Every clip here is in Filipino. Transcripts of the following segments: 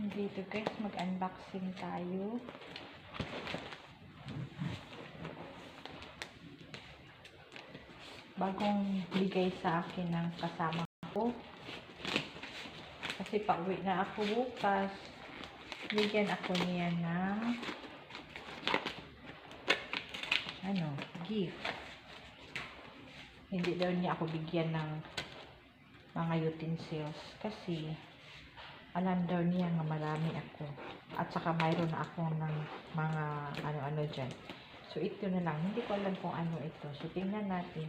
Dito guys, mag-unboxing tayo. Bagong bigay sa akin ng kasama ko. Kasi pauwi na ako bukas. Bigyan ako niya ng ano, gift. Hindi daw niya ako bigyan ng mga utensils kasi alam daw niya nga marami ako. At saka mayroon ako ng mga ano-ano dyan. So, ito na lang. Hindi ko alam kung ano ito. So, tingnan natin.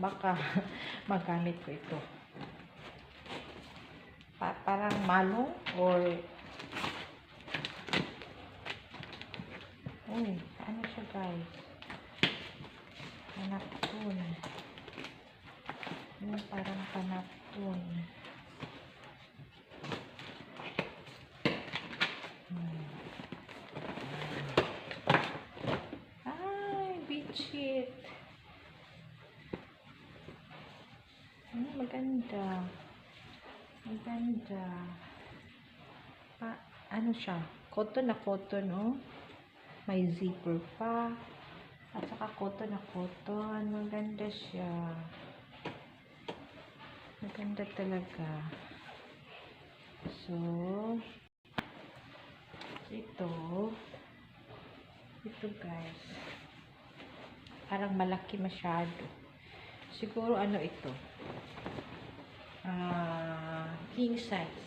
Baka magamit ko ito. Pa parang malong or Uy, ano siya guys? Panapon. Yung parang panapon. Hmm. Ay, bedsheet. Ay, maganda. Maganda. Pa, ano siya? Cotton na cotton, oh. May zipper pa. At saka cotton na cotton. Maganda siya. Maganda talaga. So, ito. Ito guys. Parang malaki masyado. Siguro ano ito? Ah, king size.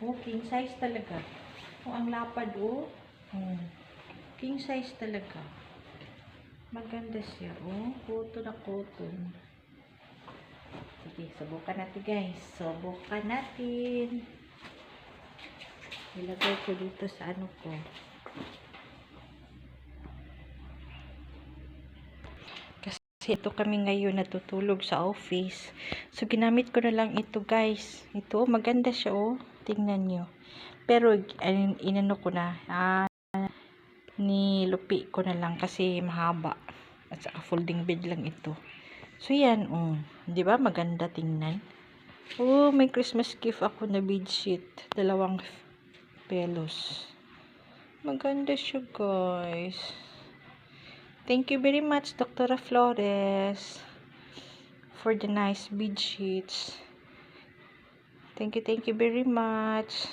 Oh, king size talaga. Oh, ang lapad oh. Oh. King size talaga. Maganda siya. Oh, cotton na cotton. Sige, subukan natin guys. Subukan natin. Ilagay ko dito sa ano ko. Kasi ito kami ngayon natutulog sa office. So, ginamit ko na lang ito guys. Ito, maganda siya oh. Tingnan nyo. Pero, in- inano ko na. Ah, nilupi ko na lang kasi mahaba. At saka folding bed lang ito. So, yan, oh. Di ba Maganda tingnan. Oh, may Christmas gift ako na bedsheet. Dalawang pelos. Maganda siya, guys. Thank you very much, Dr. Flores, for the nice bedsheets. Thank you, thank you very much.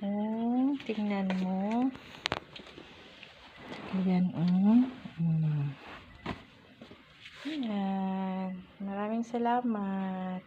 Oh, tingnan mo. Ayan, oh. Mm. Ayan. Maraming salamat.